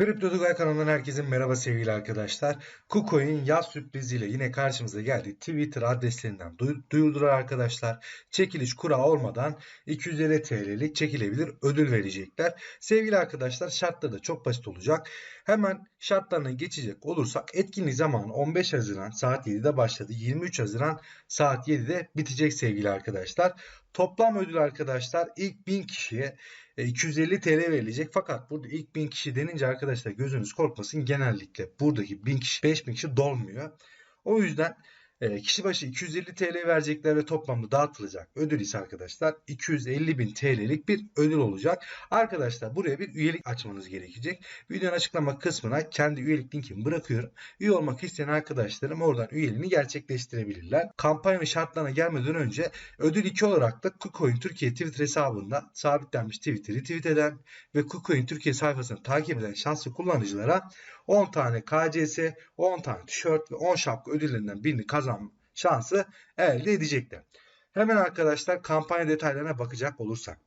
Kripto Tugay kanalından herkese merhaba sevgili arkadaşlar. KuCoin yaz sürpriziyle yine karşımıza geldi. Twitter adreslerinden duy- duyurdular arkadaşlar. Çekiliş kura olmadan 250 TL'lik çekilebilir ödül verecekler. Sevgili arkadaşlar şartları da çok basit olacak. Hemen şartlarına geçecek olursak etkinlik zamanı 15 Haziran saat 7'de başladı. 23 Haziran saat 7'de bitecek sevgili arkadaşlar. Toplam ödül arkadaşlar ilk 1000 kişiye e, 250 TL verilecek. Fakat burada ilk 1000 kişi denince arkadaşlar gözünüz korkmasın. Genellikle buradaki 1000 kişi 5000 kişi dolmuyor. O yüzden e, kişi başı 250 TL verecekler ve toplamda dağıtılacak ödül ise arkadaşlar 250 bin TL'lik bir ödül olacak. Arkadaşlar buraya bir üyelik açmanız gerekecek. Videonun açıklama kısmına kendi üyelik linkimi bırakıyorum. Üye olmak isteyen arkadaşlarım oradan üyeliğini gerçekleştirebilirler. Kampanyanın şartlarına gelmeden önce ödül 2 olarak da KuCoin Türkiye Twitter hesabında sabitlenmiş tweet'i retweet eden ve KuCoin Türkiye sayfasını takip eden şanslı kullanıcılara 10 tane KCS, 10 tane tişört ve 10 şapka ödüllerinden birini kazanma şansı elde edecekler. Hemen arkadaşlar kampanya detaylarına bakacak olursak.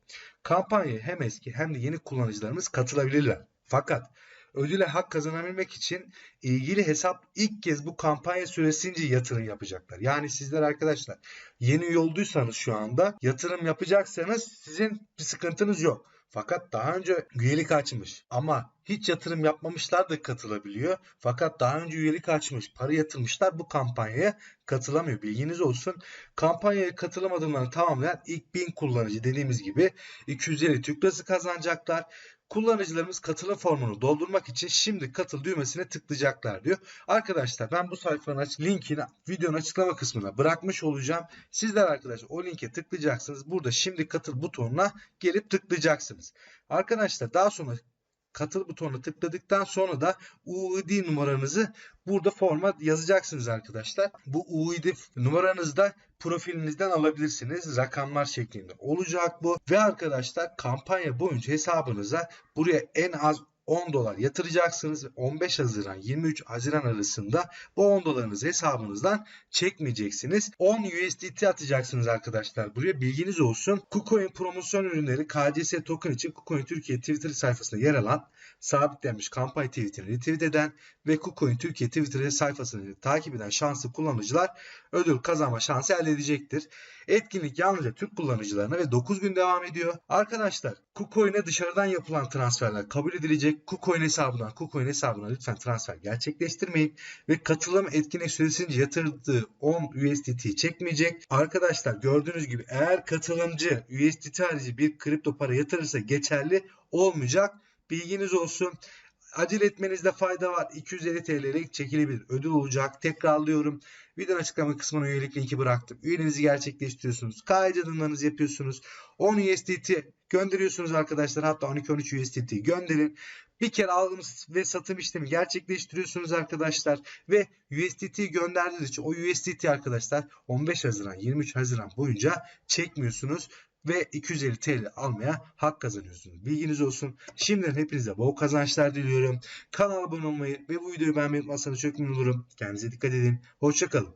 Kampanyaya hem eski hem de yeni kullanıcılarımız katılabilirler. Fakat ödüle hak kazanabilmek için ilgili hesap ilk kez bu kampanya süresince yatırım yapacaklar. Yani sizler arkadaşlar yeni üye olduysanız şu anda yatırım yapacaksanız sizin bir sıkıntınız yok. Fakat daha önce üyelik açmış ama hiç yatırım yapmamışlar da katılabiliyor. Fakat daha önce üyelik açmış, para yatırmışlar bu kampanyaya katılamıyor. Bilginiz olsun. Kampanyaya katılım adımlarını tamamlayan ilk 1000 kullanıcı dediğimiz gibi 250 Türk Lirası kazanacaklar. Kullanıcılarımız katılım formunu doldurmak için şimdi katıl düğmesine tıklayacaklar diyor. Arkadaşlar ben bu sayfanın aç- linkini videonun açıklama kısmına bırakmış olacağım. Sizler arkadaşlar o linke tıklayacaksınız. Burada şimdi katıl butonuna gelip tıklayacaksınız. Arkadaşlar daha sonra katıl butonuna tıkladıktan sonra da UID numaranızı burada forma yazacaksınız arkadaşlar. Bu UID numaranızı da profilinizden alabilirsiniz. Rakamlar şeklinde olacak bu. Ve arkadaşlar kampanya boyunca hesabınıza buraya en az 10 dolar yatıracaksınız. 15 Haziran 23 Haziran arasında bu 10 dolarınızı hesabınızdan çekmeyeceksiniz. 10 USDT atacaksınız arkadaşlar. Buraya bilginiz olsun. KuCoin promosyon ürünleri KCS token için KuCoin Türkiye Twitter sayfasında yer alan sabitlenmiş kampanya tweetini retweet eden ve KuCoin Türkiye Twitter sayfasını takip eden şanslı kullanıcılar ödül kazanma şansı elde edecektir. Etkinlik yalnızca Türk kullanıcılarına ve 9 gün devam ediyor. Arkadaşlar KuCoin'e dışarıdan yapılan transferler kabul edilecek. KuCoin hesabından KuCoin hesabına lütfen transfer gerçekleştirmeyin ve katılım etkinlik süresince yatırdığı 10 USDT çekmeyecek. Arkadaşlar gördüğünüz gibi eğer katılımcı USDT harici bir kripto para yatırırsa geçerli olmayacak. Bilginiz olsun. Acele etmenizde fayda var. 250 TL'lik çekilebilir ödül olacak. Tekrarlıyorum. Videonun açıklama kısmına üyelik linki bıraktım. Üyeliğinizi gerçekleştiriyorsunuz. KYC adımlarınızı yapıyorsunuz. 10 USDT gönderiyorsunuz arkadaşlar. Hatta 12-13 USDT gönderin. Bir kere alım ve satım işlemi gerçekleştiriyorsunuz arkadaşlar. Ve USDT gönderdiğiniz için o USDT arkadaşlar 15 Haziran 23 Haziran boyunca çekmiyorsunuz ve 250 TL almaya hak kazanıyorsunuz. Bilginiz olsun. Şimdiden hepinize bol kazançlar diliyorum. Kanala abone olmayı ve bu videoyu beğenmeyi unutmazsanız çok memnun olurum. Kendinize dikkat edin. Hoşçakalın.